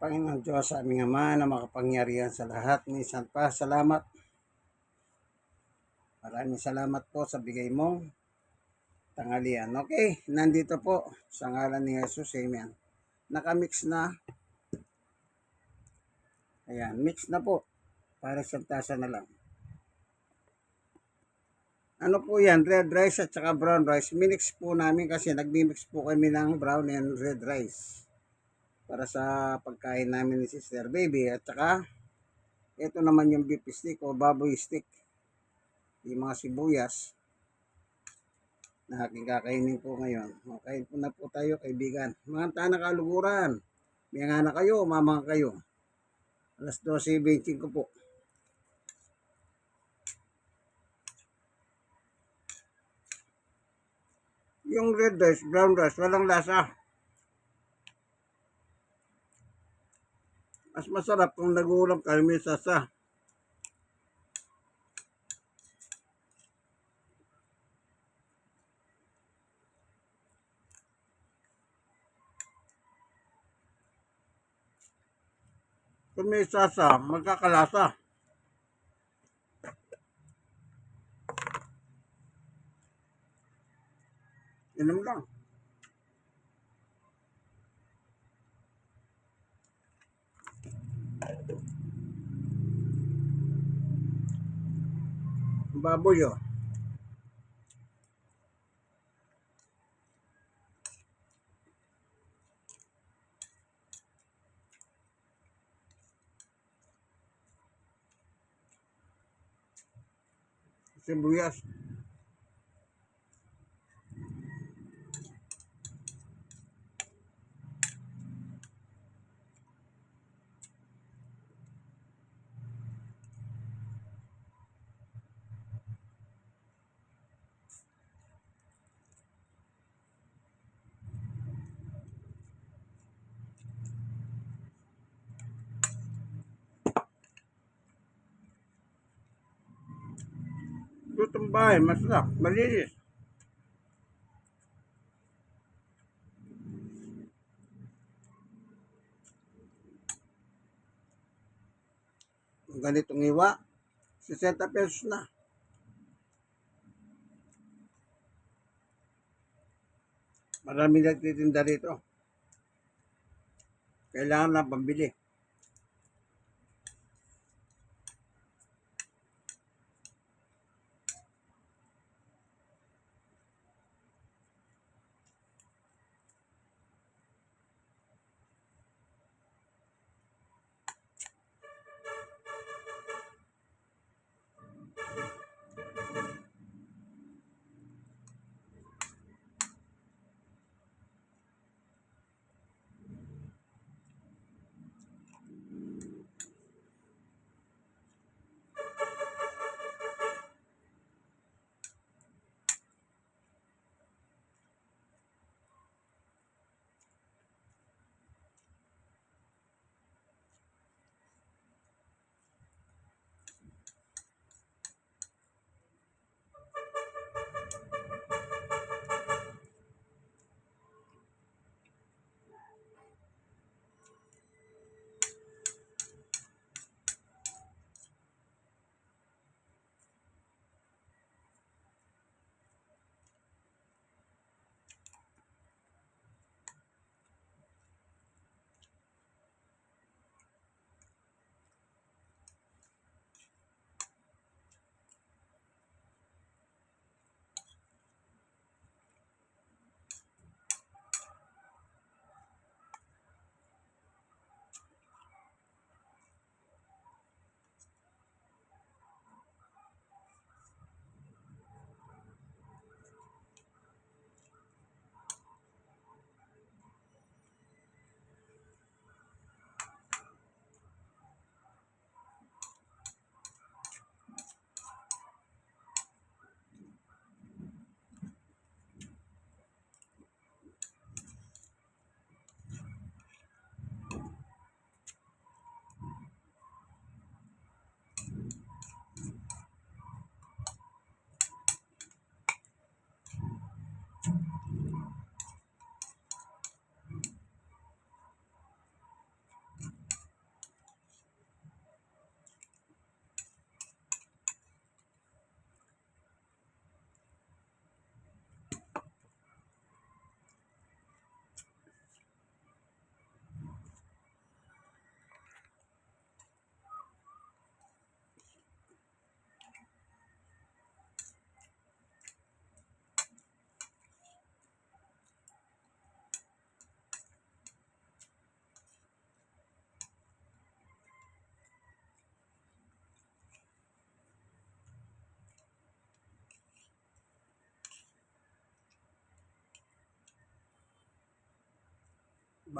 Panginoon Diyos, sa aming Ama na makapangyarihan sa lahat. Minsan pa, salamat. Maraming salamat po sa bigay mong tanghalian. Okay, nandito po sa ngalan ni Jesus. Amen. Nakamix na. Ayan, mix na po. Para sa tasa na lang. Ano po yan? Red rice at saka brown rice. Minix po namin kasi nagmimix po kami ng brown and red rice. Para sa pagkain namin ni Sister Baby. At saka, ito naman yung beef stick o baboy stick. Yung mga sibuyas na aking kakainin po ngayon. Okay po na po tayo kaibigan. Mga tanang kaluguran. May na kayo, mama kayo. Alas 12.25 po. Yung red rice, brown rice, walang lasa. Mas masarap kung nag-uulam kayo may sasa. Kung may sasa, magkakalasa. Inom lang. Baboy oh. Sibuyas. Lutong bahay, masarap, malinis. Kung ganitong iwa, 60 pesos na. Marami nagtitinda rito. Kailangan lang pambili.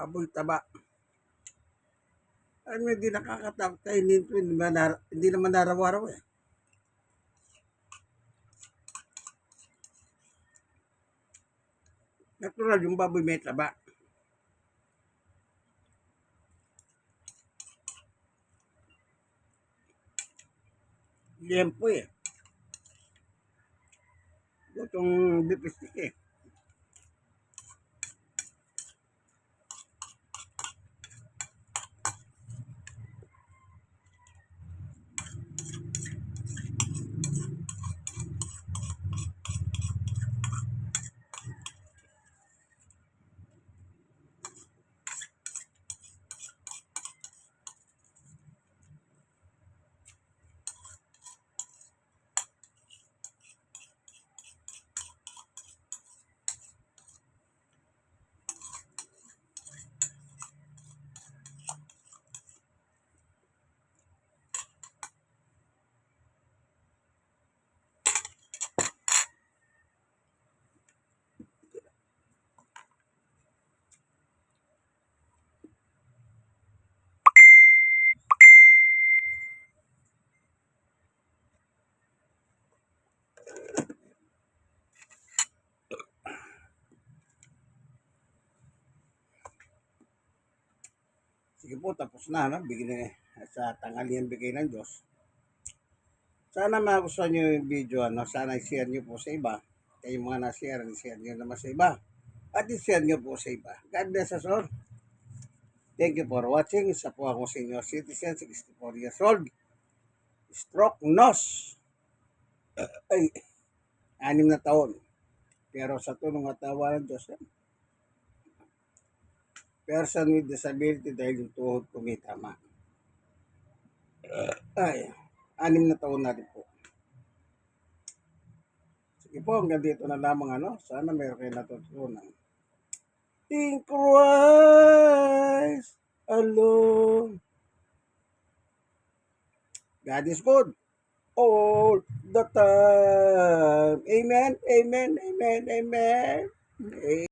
Baboy taba. Ano hindi nakakatakot ito, hindi, man, nar- hindi naman naraw-araw eh. Natural yung baboy may taba. Liempo eh. Itong beef eh. Sige po, tapos na. No? Bigyan na sa tanghalian bigay ng Diyos. Sana magustuhan nyo yung video. Ano? Sana i-share nyo po sa iba. Kayong mga na-share, i-share nyo naman sa iba. At i-share nyo po sa iba. God bless us all. Thank you for watching. Isa po ako senior citizen, 64 years old. Stroke nose. Ay, anim na taon. Pero sa tulong at awa ng Diyos, eh, person with disability dahil yung tuhod ko may tama. Ay, anim na taon na rin po. Sige po, hanggang dito na lamang ano. Sana meron kayo natutunan. In Christ alone. God is good all the time. Amen, amen, amen, amen.